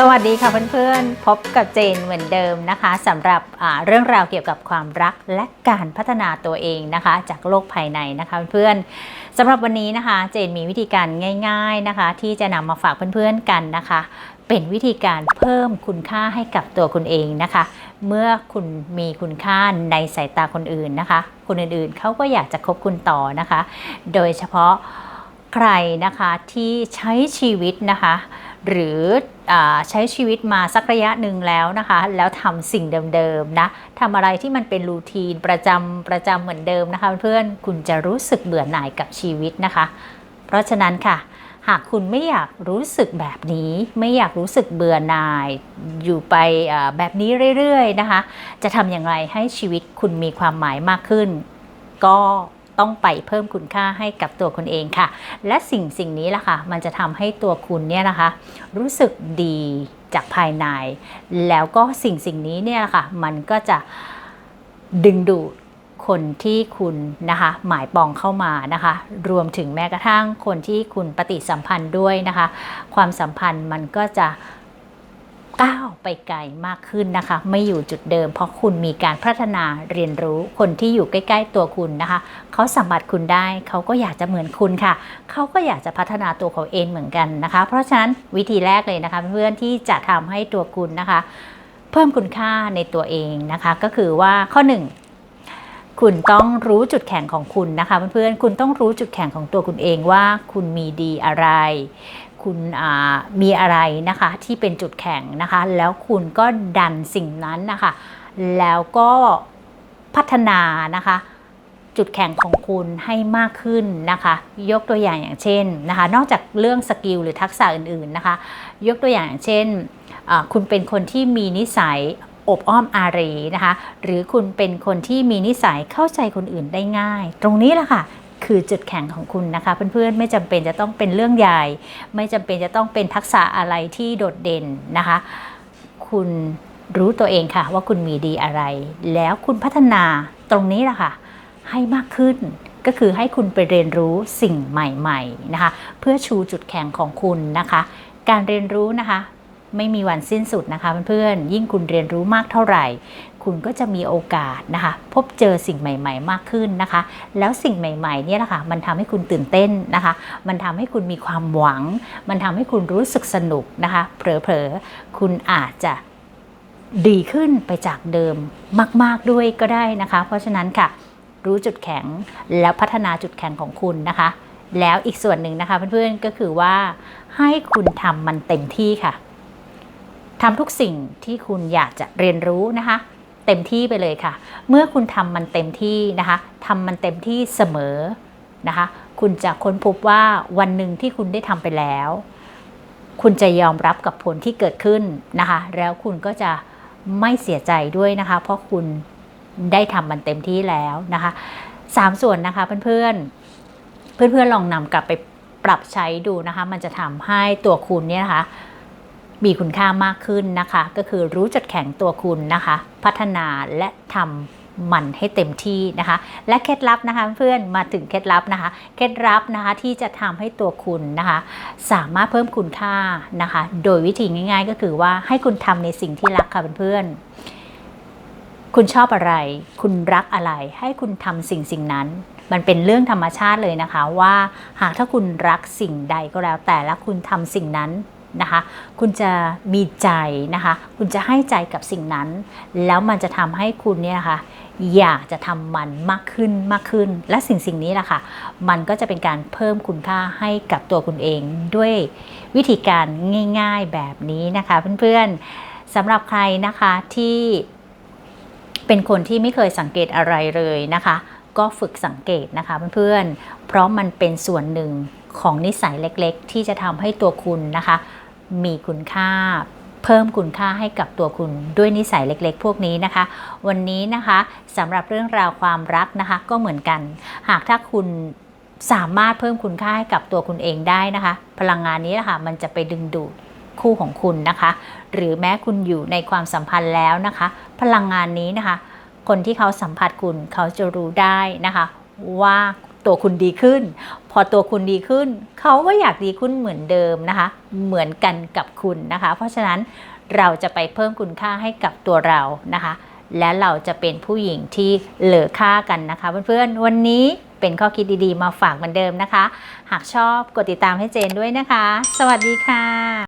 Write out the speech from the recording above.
สวัสดีค่ะเพื่อนๆ พบกับเจนเหมือนเดิมนะคะสำหรับเรื่องราวเกี่ยวกับความรักและการพัฒนาตัวเองนะคะ จากโลกภายในนะคะเพื่อนๆสำหรับวันนี้นะคะ เจนมีวิธีการง่าย ๆนะคะ ที่จะนำมาฝากเพื่อนๆกันนะคะ เป็นวิธีการเพิ่มคุณค่าให้กับตัวคุณเองนะคะ เมื่อคุณมีคุณค่าในสายตาคนอื่นนะคะ คนอื่นๆเขาก็อยากจะคบคุณต่อนะคะ โดยเฉพาะ รนะคะที่ใช้ชีวิตนะคะหรืออใช้ชีวิตมาสักระยะหนึ่งแล้วนะคะ แล้วทำสิ่งเดิมๆนะทำอะไรที่มันเป็นรูทีนประจำประจำเหมือนเดิมนะคะ เพื่อนคุณจะรู้สึกเบื่อหน่ายกับชีวิตนะคะ เพราะฉะนั้นค่ะ หากคุณไม่อยากรู้สึกแบบนี้ ไม่อยากรู้สึกเบื่อหน่าย อยู่ไปแบบนี้เรื่อยๆนะคะ จะทำอย่างไรให้ชีวิตคุณมีความหมายมากขึ้น ก็ ต้องไปเพิ่มคุณค่าให้กับตัวคุณเองค่ะ และสิ่งสิ่งนี้ล่ะค่ะ มันจะทำให้ตัวคุณเนี่ยนะคะ รู้สึกดีจากภายใน แล้วก็สิ่งสิ่งนี้เนี่ยแหละค่ะ มันก็จะดึงดูดคนที่คุณนะคะหมายปองเข้ามานะคะ รวมถึงแม้กระทั่งคนที่คุณปฏิสัมพันธ์ด้วยนะคะ ความสัมพันธ์มันก็จะ ก้าวไปไกลมากขึ้นนะคะ ไม่อยู่จุดเดิม เพราะคุณมีการพัฒนาเรียนรู้คนที่อยู่ใกล้ๆตัวคุณนะคะเขาสัมผัสคุณได้เขาก็อยากจะเหมือนคุณค่ะเขาก็อยากจะพัฒนาตัวเขาเองเหมือนกันนะคะ เพราะฉะนั้นวิธีแรกเลยนะคะ เพื่อนที่จะทำให้ตัวคุณนะคะ เพิ่มคุณค่าในตัวเองนะคะ ก็คือว่าข้อหนึ่งคุณต้องรู้จุดแข็งของคุณนะคะเพื่อนๆ คุณต้องรู้จุดแข็งของตัวคุณเองว่าคุณมีดีอะไรคุณมีอะไรนะคะที่เป็นจุดแข็งนะคะ แล้วคุณก็ดันสิ่งนั้นนะคะ แล้วก็พัฒนานะคะ จุดแข็งของคุณให้มากขึ้นนะคะ ยกตัวอย่างอย่างเช่นนะคะ นอกจากเรื่องสกิลหรือทักษะอื่นๆนะคะ ยกตัวอย่างอย่างเช่นคุณเป็นคนที่มีนิสัยอบอ้อมอารีนะคะ หรือคุณเป็นคนที่มีนิสัยเข้าใจคนอื่นได้ง่าย ตรงนี้แหละค่ะ คือจุดแข็งของคุณนะคะเพื่อนๆไม่จำเป็นจะต้องเป็นเรื่องใหญ่ ไม่จำเป็นจะต้องเป็นทักษะอะไรที่โดดเด่นนะคะ คุณรู้ตัวเองค่ะ ว่าคุณมีดีอะไร แล้วคุณพัฒนาตรงนี้แหละค่ะ ให้มากขึ้นก็คือให้คุณไปเรียนรู้สิ่งใหม่ๆนะคะ เพื่อชูจุดแข็งของคุณนะคะ การเรียนรู้นะคะ ไม่มีวันสิ้นสุดนะคะเพื่อนๆ ยิ่งคุณเรียนรู้มากเท่าไหร่ คุณก็จะมีโอกาสนะคะ พบเจอสิ่งใหม่ ๆ มากขึ้นนะคะ แล้วสิ่งใหม่ๆเนี่ยแหละค่ะมันทำให้คุณตื่นเต้นนะคะ มันทำให้คุณมีความหวัง มันทำให้คุณรู้สึกสนุกนะคะเผลอๆคุณอาจจะดีขึ้นไปจากเดิมมาก ๆด้วยก็ได้นะคะ เพราะฉะนั้นค่ะ รู้จุดแข็งแล้วพัฒนาจุดแข็งของคุณนะคะ แล้วอีกส่วนหนึ่งนะคะเพื่อนๆก็คือว่าให้คุณทำมันเต็มที่ค่ะ ทำทุกสิ่งที่คุณอยากจะเรียนรู้นะคะ เต็มที่ไปเลยค่ะ เมื่อคุณทำมันเต็มที่นะคะทำมันเต็มที่เสมอนะคะ คุณจะค้นพบว่าวันหนึ่งที่คุณได้ทำไปแล้ว คุณจะยอมรับกับผลที่เกิดขึ้นนะคะ แล้วคุณก็จะไม่เสียใจด้วยนะคะ เพราะคุณได้ทำมันเต็มที่แล้วนะคะสามส่วนนะคะเพื่อนๆ เพื่อนๆลองนำกลับไปปรับใช้ดูนะคะ มันจะทำให้ตัวคุณเนี่ยนะคะ มีคุณค่ามากขึ้นนะคะ ก็คือรู้จุดแข็งตัวคุณนะคะ พัฒนาและทำมันให้เต็มที่นะคะ และเคล็ดลับนะคะเพื่อนมาถึงเคล็ดลับนะคะ เคล็ดลับนะคะที่จะทำให้ตัวคุณนะคะ สามารถเพิ่มคุณค่านะคะ โดยวิธีง่าย ๆ ก็คือว่าให้คุณทำในสิ่งที่รักค่ะเพื่อนคุณชอบอะไร คุณรักอะไร ให้คุณทำสิ่งสิ่งนั้น มันเป็นเรื่องธรรมชาติเลยนะคะว่า หากถ้าคุณรักสิ่งใดก็แล้วแต่และคุณทำสิ่งนั้น นะคะ คุณจะมีใจนะคะ คุณจะให้ใจกับสิ่งนั้น แล้วมันจะทำให้คุณเนี่ยนะคะอยากจะทำมันมากขึ้นมากขึ้น และสิ่งสิ่งนี้แหละค่ะ มันก็จะเป็นการเพิ่มคุณค่าให้กับตัวคุณเองด้วยวิธีการง่ายๆแบบนี้นะคะ เพื่อนๆสำหรับใครนะคะที่เป็นคนที่ไม่เคยสังเกตอะไรเลยนะคะ ก็ฝึกสังเกตนะคะเพื่อนๆเพราะมันเป็นส่วนหนึ่งของนิสัยเล็กๆ ที่จะทำให้ตัวคุณนะคะ มีคุณค่า เพิ่มคุณค่าให้กับตัวคุณด้วยนิสัยเล็กๆ พวกนี้นะคะ วันนี้นะคะสำหรับเรื่องราวความรักนะคะ ก็เหมือนกัน หากถ้าคุณสามารถเพิ่มคุณค่าให้กับตัวคุณเองได้นะคะ พลังงานนี้นะคะมันจะไปดึงดูดคู่ของคุณนะคะ หรือแม้คุณอยู่ในความสัมพันธ์แล้วนะคะ พลังงานนี้นะคะ คนที่เขาสัมผัสคุณเขาจะรู้ได้นะคะ ว่าตัวคุณดีขึ้น อตัวคุณดีขึ้น เขาก็อยากดีขึ้นเหมือนเดิมนะคะ เหมือนกันกับคุณนะคะ เพราะฉะนั้นเราจะไปเพิ่มคุณค่าให้กับตัวเรานะคะ และเราจะเป็นผู้หญิงที่เหลือค่ากันนะคะเพื่อนๆวันนี้เป็นข้อคิดดีๆ มาฝากเหมือนเดิมนะคะ หากชอบกดติดตามให้เจนด้วยนะคะ สวัสดีค่ะ